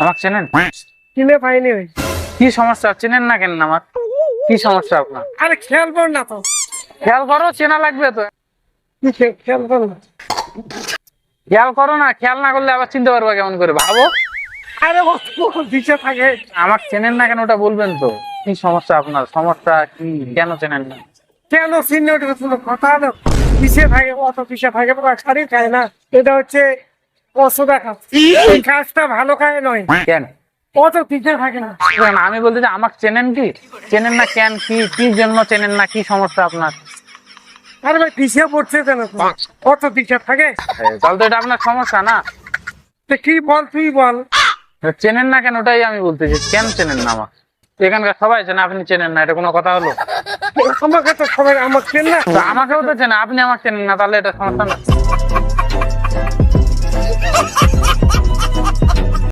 আমাকে চেনেন? কিনে পাইনি কি সমস্যা? চেনেন না কেন আমার? কি সমস্যা আপনার? আরে খেয়াল কর না তো। খেয়াল করো চেনা লাগবে তো। খেয়াল কর না। খেয়াল করো না খেয়াল না করলে আবার চিনতে পারব কেমন করে। ভাবো। আরে ও দিশে থাকে। আমাকে চেনেন না কেন ওটা বলবেন তো। কি সমস্যা আপনার? সমস্যা কি? কেন চেনেন না? কেন চিহ্ন কথা না? পিছিয়ে থাকে অত পিছিয়ে থাকে শাড়ি খায় না। এটা হচ্ছে অসুদা খাস এই কাজটা ভালো খায় নয়। কেন? অত থাকে না। আমি বলতে যে আমাকে চেনেন কি? চেনেন না কেন কি কি জন্য চেনেন না কি সমস্যা আপনার? আরে ভাই পিছিয়ে পড়ছে কেন? অত পিছিয়ে থাকে? তাহলে তো এটা আপনার সমস্যা না? কি বল তুই বল। চেনেন না কেন ওটাই আমি বলতেছি কেন চেনেন না আমাকে? এখানকার সবাই চেনে আপনি চেনেন না এটা কোনো কথা হলো? আমাকে তো সবাই আমাকে চেন না। আমাকেও তো চেনে আপনি আমাকে চেনেন না তাহলে এটা সমস্যা না?